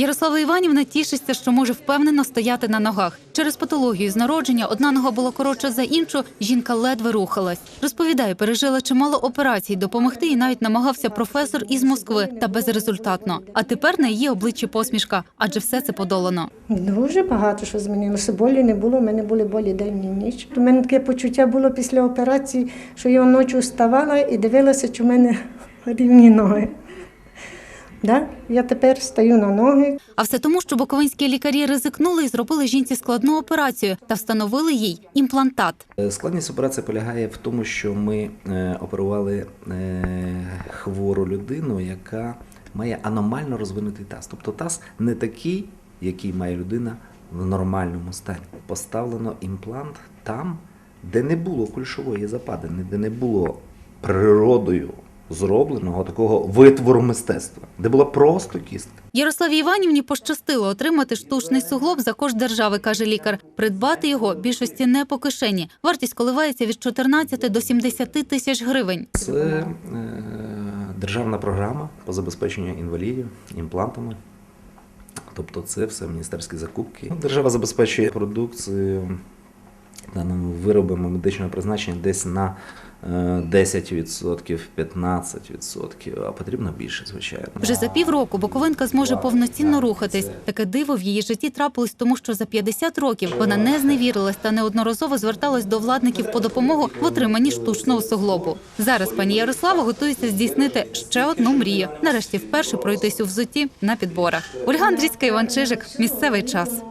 Ярослава Іванівна тішиться, що може впевнено стояти на ногах. Через патологію з народження одна нога була коротша за іншу. Жінка ледве рухалась. Розповідає, пережила чимало операцій. Допомогти і навіть намагався професор із Москви, та безрезультатно. А тепер на її обличчі посмішка, адже все це подолано. Дуже багато що змінилося. Болі не було, у мене були болі день і ніч. У мене таке почуття було після операції, що я ночі вставала і дивилася, чи в мене рівні ноги. Да? Я тепер стою на ноги, А все тому, що буковинські лікарі ризикнули і зробили жінці складну операцію та встановили їй імплантат. Е, Складність операції полягає в тому, що ми е, оперували е, хвору людину, яка має аномально розвинутий таз. Тобто таз не такий, який має людина в нормальному стані. Поставлено імплант там, де не було кульшової западини, де не було природою зробленого такого витвору мистецтва, де була просто кістка. Ярославі Іванівні пощастило отримати штучний суглоб за кошт держави, каже лікар. Придбати його більшості не по кишені. Вартість коливається від 14 до 70 тисяч гривень. Це е, державна програма по забезпеченню інвалідів імплантами. Тобто це все міністерські закупки. Держава забезпечує продукцію даними виробами медичного призначення десь на е, 10%, 15%, а потрібно більше, звичайно. Вже за півроку Буковинка зможе повноцінно рухатись. Таке диво в її житті трапилось, тому що за 50 років вона не зневірилась та неодноразово зверталась до владників по допомогу в отриманні штучного суглобу. Зараз пані Ярослава готується здійснити ще одну мрію. Нарешті вперше пройтись у взутті на підборах. Ольга Андрійська, Іван Чижик. Місцевий час.